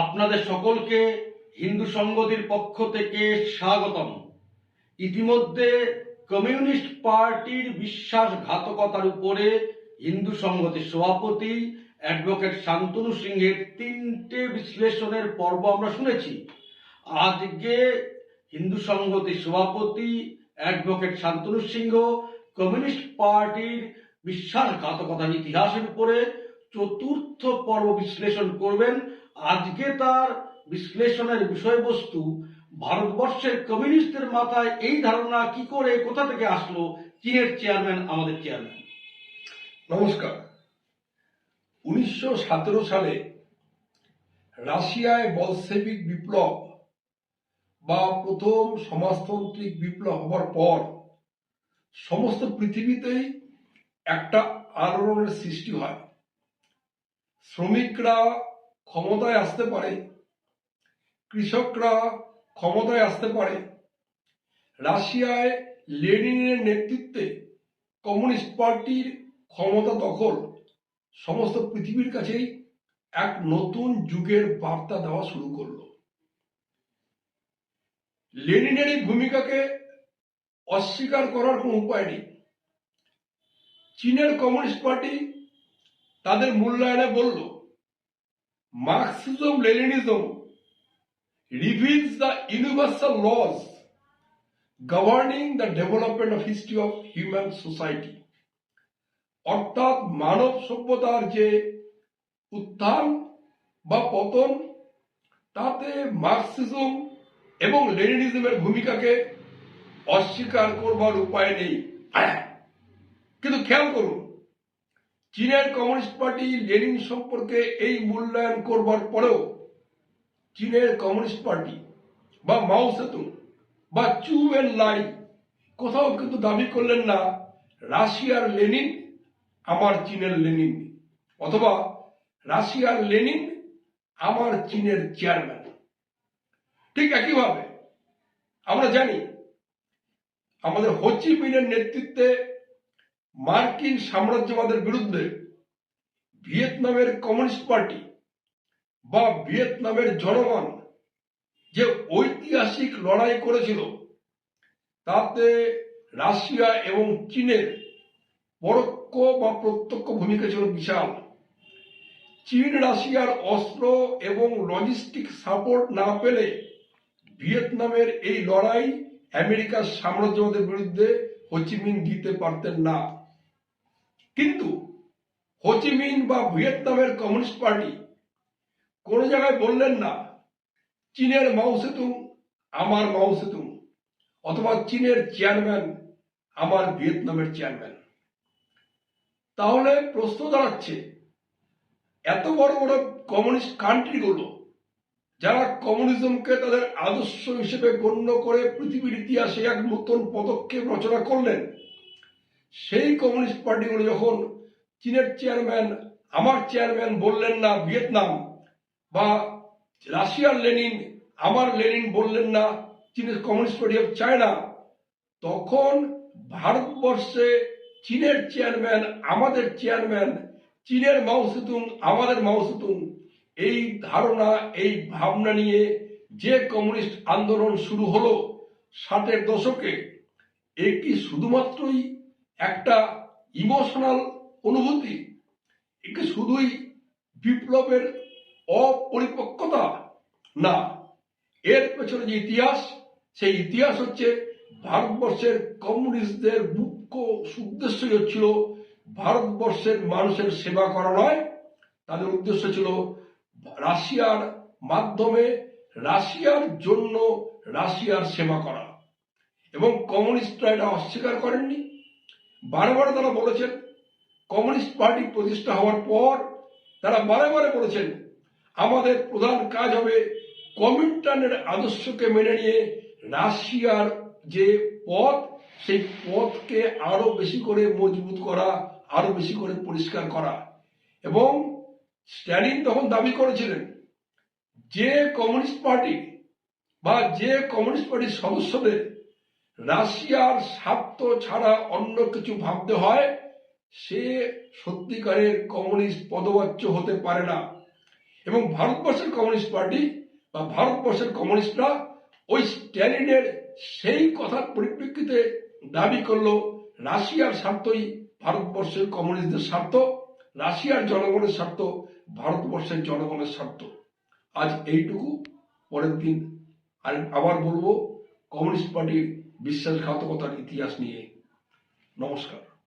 আপনাদের সকলকে হিন্দু সংগতির পক্ষ থেকে স্বাগতম। ইতিমধ্যে কমিউনিস্ট পার্টির বিশ্বাসঘাতকতার উপরে হিন্দু সংগতির সভাপতি অ্যাডভোকেট শান্তনু সিংহের তিনটে বিশ্লেষণের পর্ব আমরা শুনেছি। আজকে হিন্দু সংগতির সভাপতি অ্যাডভোকেট শান্তনু সিংহ কমিউনিস্ট পার্টির বিশ্বাসঘাতকতার ইতিহাসের উপরে চতুর্থ পর্ব বিশ্লেষণ করবেন। আজকে তার বিশ্লেষণের বিষয়বস্তু ভারতবর্ষের কমিউনিস্টদের মাথায় এই ধারণা কি করে, কোথা থেকে আসলো চীনের চেয়ারম্যান, আমাদের চেয়ারম্যান? নমস্কার। উনিশশো সতেরো সালে রাশিয়ায় বলসেবিক বিপ্লব বা প্রথম সমাজতান্ত্রিক বিপ্লব হবার পর সমস্ত পৃথিবীতেই একটা আলোড়নের সৃষ্টি হয়। শ্রমিকরা ক্ষমতায় আসতে পারে, কৃষকরা ক্ষমতায় আসতে পারে, রাশিয়ায় লেনিনের নেতৃত্বে কমিউনিস্ট পার্টির ক্ষমতা দখল, সমস্ত পৃথিবীর কাছেই এক নতুন যুগের বার্তা দেওয়া শুরু করল। লেনিনের এই ভূমিকাকে অস্বীকার করার কোনো উপায় নেই। চীনের কমিউনিস্ট পার্টি তাদের মূল্যায়নে বলল Marxism Leninism reveals the universal laws governing the development of history of human society. অর্থাৎ মানব সভ্যতার যে উত্থান বা পতন, তাতে মার্কসিজম এবং লেনিনিজমের ভূমিকাকে অস্বীকার করবার উপায় নেই। কিন্তু খেয়াল করুন চীনের কমিউনিস্ট পার্টি লেনিন সম্পর্কে এই মূল্যায়ন করবার পরেও চীনের কমিউনিস্ট পার্টি বা মাও সেতুং বা চু এন লাই কোথাও কিন্তু দাবি করলেন না, রাশিয়ার লেনিন আমার চীনের লেনিন, অথবা রাশিয়ার লেনিন আমার চীনের চেয়ারম্যান। ঠিক একইভাবে আমরা জানি, আমাদের হোচি মিনের নেতৃত্বে মার্কিন সাম্রাজ্যবাদের বিরুদ্ধে ভিয়েতনামের কমিউনিস্ট পার্টি বা ভিয়েতনামের জনগণ যে ঐতিহাসিক লড়াই করেছিল, তাতে রাশিয়া এবং চীনের পরোক্ষ বা প্রত্যক্ষ ভূমিকা ছিল বিশাল। চীন রাশিয়ার অস্ত্র এবং লজিস্টিক সাপোর্ট না পেলে ভিয়েতনামের এই লড়াই আমেরিকার সাম্রাজ্যবাদের বিরুদ্ধে হোচিমিন দিতে পারতেন না। কিন্তু হোচিমিন বা ভিয়েতনামের কমিউনিস্ট পার্টি কোনো জায়গায় বললেন না, চীনের মাও সেতুং, আমার মাও সেতুং, অথবা চীনের চেয়ারম্যান, আমার ভিয়েতনামের চেয়ারম্যান। তাহলে প্রশ্ন দাঁড়াচ্ছে, এত বড় বড় কমিউনিস্ট কান্ট্রিগুলো, যারা কমিউনিজমকে তাদের আদর্শ হিসেবে গণ্য করে পৃথিবীর ইতিহাসে এক নতুন পদক্ষেপ রচনা করলেন সেই কমিউনিস্ট পার্টিগুলো যখন চীনের চেয়ারম্যান, আমার চেয়ারম্যান বললেন না ভিয়েতনাম বা রাশিয়ার লেনিন, আমার লেনিন বললেন না চীনের কমিউনিস্ট পার্টি অফ চায়না, তখন ভারতবর্ষে চীনের চেয়ারম্যান, আমাদের চেয়ারম্যান, চীনের মাউসেতুং আমাদের মাউসেতুং এই ধারণা, এই ভাবনা নিয়ে যে কমিউনিস্ট আন্দোলন শুরু হলো ষাটের দশকে, এ কি শুধুমাত্রই একটা ইমোশনাল অনুভূতি। এ কি শুধুই বিপ্লবের অপরিপক্কতা না, এর পেছনে যে ইতিহাস, সেই ইতিহাস হচ্ছে ভারতবর্ষের কমিউনিস্টদের মুখ্য উদ্দেশ্যই হচ্ছিল ভারতবর্ষের মানুষের সেবা করা নয়, তাদের উদ্দেশ্য ছিল রাশিয়ার মাধ্যমে রাশিয়ার জন্য রাশিয়ার সেবা করা। এবং কমিউনিস্টরা এটা অস্বীকার করেননি। বারে বারে তারা বলেছেন, কমিউনিস্ট পার্টি প্রতিষ্ঠা হওয়ার পর তারা বারে বারে বলেছেন, আমাদের প্রধান কাজ হবে কমিন্টার্নের আদর্শকে মেনে নিয়ে রাশিয়ার যে পথ, সেই পথকে আরও বেশি করে মজবুত করা, আরও বেশি করে পরিষ্কার করা। এবং স্ট্যালিন তখন দাবি করেছিলেন, যে কমিউনিস্ট পার্টি বা যে কমিউনিস্ট পার্টির সদস্যদের রাশিয়ার স্বার্থ ছাড়া অন্য কিছু ভাবতে হয়, সে সত্যিকারের কমিউনিস্ট পদবাচ্য হতে পারে না। এবং ভারতবর্ষের কমিউনিস্ট পার্টি বা ভারতবর্ষের কমিউনিস্টরা ওই স্ট্যালিনের সেই কথার পরিপ্রেক্ষিতে দাবি করল, রাশিয়ার স্বার্থই ভারতবর্ষের কমিউনিস্টদের স্বার্থ, রাশিয়ার জনগণের স্বার্থ ভারতবর্ষের জনগণের স্বার্থ। আজ এইটুকু। পরের দিন আর আবার বলব, কমিউনিস্ট পার্টির বিশ্বাসঘাতকতার ইতিহাস নিয়ে। নমস্কার।